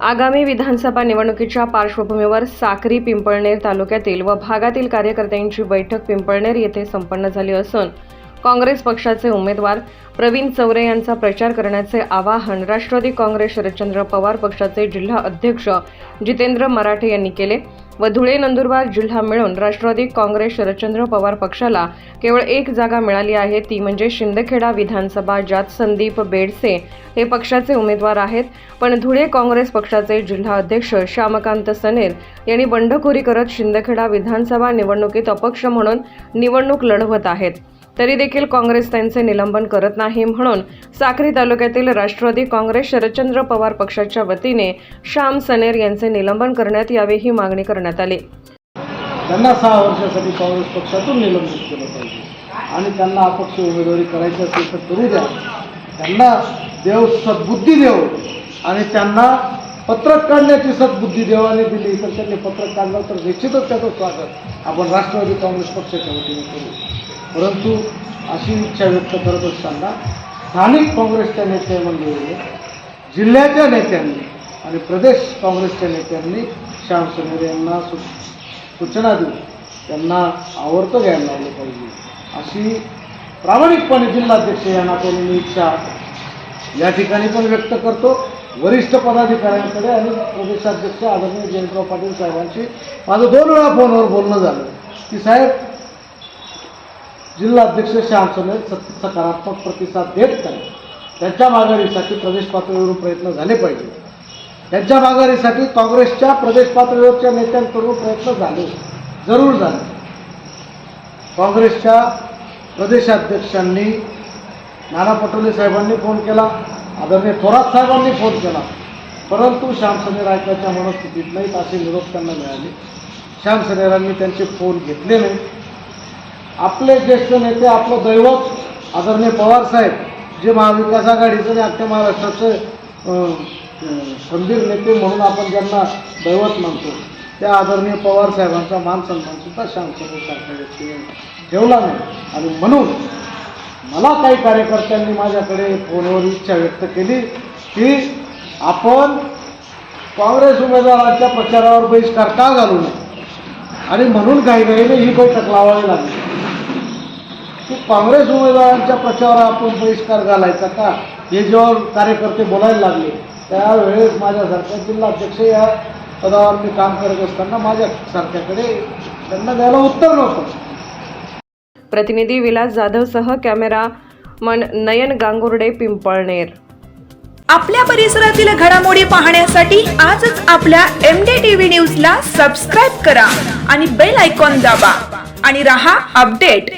आगामी विधानसभा निवडणुकीच्या पार्श्वभूमीवर साक्री पिंपळनेर तालुक्यातील व भागातील कार्यकर्त्यांची बैठक पिंपळनेर येथे संपन्न झाली असून काँग्रेस पक्षाचे उमेदवार प्रवीण चौरे यांचा प्रचार करण्याचे आवाहन राष्ट्रवादी काँग्रेस शरदचंद्र पवार पक्षाचे जिल्हा अध्यक्ष जितेंद्र मराठे यांनी केले. व धुळे नंदुरबार जिल्हा मिळून राष्ट्रवादी काँग्रेस शरदचंद्र पवार पक्षाला केवळ एक जागा मिळाली आहे ती म्हणजे शिंदखेडा विधानसभा ज्यात संदीप बेडसे हे पक्षाचे उमेदवार आहेत. पण धुळे काँग्रेस पक्षाचे जिल्हा अध्यक्ष श्यामकांत सनेर यांनी बंडखोरी करत शिंदखेडा विधानसभा निवडणुकीत अपक्ष म्हणून निवडणूक लढवत आहेत. तरी देखील काँग्रेस त्यांचे निलंबन करत नाही म्हणून साक्री तालुक्यातील राष्ट्रवादी काँग्रेस शरदचंद्र पवार पक्षाच्या वतीने श्याम सनेर यांचे निलंबन करण्यात यावे ही मागणी करण्यात आली. त्यांना सहा वर्षासाठी काँग्रेस पक्षातून निलंबित केलं पाहिजे. आणि त्यांना अपक्ष उमेदवारी करायची असेल तर करू द्या. त्यांना देव सद्बुद्धी देव आणि त्यांना पत्रक काढण्याची सद्बुद्धी देवाने दिली. तर त्यांनी पत्रक काढलं तर निश्चितच त्याचं स्वागत आपण राष्ट्रवादी काँग्रेस पक्षाच्या वतीने करू. परंतु अशी इच्छा व्यक्त करत असताना स्थानिक काँग्रेसच्या नेत्यामध्ये जिल्ह्याच्या नेत्यांनी आणि प्रदेश काँग्रेसच्या नेत्यांनी श्याम समीर यांना सु सूचना देऊन त्यांना आवर्त घ्यायला लावलं पाहिजे. अशी प्रामाणिकपणे जिल्हाध्यक्ष या नात्याने मी इच्छा या ठिकाणी पण व्यक्त करतो. वरिष्ठ पदाधिकाऱ्यांकडे आणि प्रदेशाध्यक्ष आदरणीय जयंतराव पाटील साहेबांशी माझं दोन वेळा फोनवर बोलणं झालं. की साहेब जिल्हाध्यक्ष श्याम समेत सकारात्मक प्रतिसाद देत नाही. त्यांच्या माघारीसाठी प्रदेश पातळीवरून प्रयत्न झाले पाहिजे. त्यांच्या माघारीसाठी काँग्रेसच्या प्रदेश पातळीवरच्या नेत्यांकडून प्रयत्न झाले. जरूर झाले. काँग्रेसच्या प्रदेशाध्यक्षांनी नाना पटोले साहेबांनी फोन केला. आदरणीय थोरात साहेबांनी फोन केला. परंतु श्याम रायकाच्या मनस्थितीत नाहीत असे निरोप त्यांना मिळाले. श्यामसनेरांनी त्यांचे फोन घेतले नाही. आपले ज्येष्ठ नेते आपलं दैवत आदरणीय पवार साहेब जे महाविकास आघाडीचं आणि अख्ख्या महाराष्ट्राचे अं, खंबीर नेते म्हणून आपण ज्यांना दैवत मानतो त्या आदरणीय पवार साहेबांचा मान सन्मान सुद्धा शांततेसारख्या व्यक्तीने ठेवला नाही. आणि म्हणून मला काही कार्यकर्त्यांनी माझ्याकडे फोनवर इच्छा व्यक्त केली की आपण काँग्रेस उमेदवारांच्या प्रचारावर बहिष्कार का घालू नये? आणि म्हणून काही ही बैठक लावावी लागली. की काँग्रेस उमेदवारांच्या प्रचारावर आपण बहिष्कार घालायचा का? हे जेव्हा कार्यकर्ते बोलायला लागले त्यावेळेस माझ्यासारख्या जिल्हाध्यक्ष या पदावर मी काम करत असताना माझ्यासारख्याकडे त्यांना द्यायला उत्तर नव्हतं. प्रतिनिधी विलास जाधवसह कॅमेरा मन नयन गांगुर्डे पिंपळनेर. आपल्या परिसरातील घडामोडी पाहण्यासाठी आजच आपल्या एम डी टीव्ही न्यूजला सबस्क्राईब करा आणि बेल आयकॉन दाबा आणि रहा अपडेट.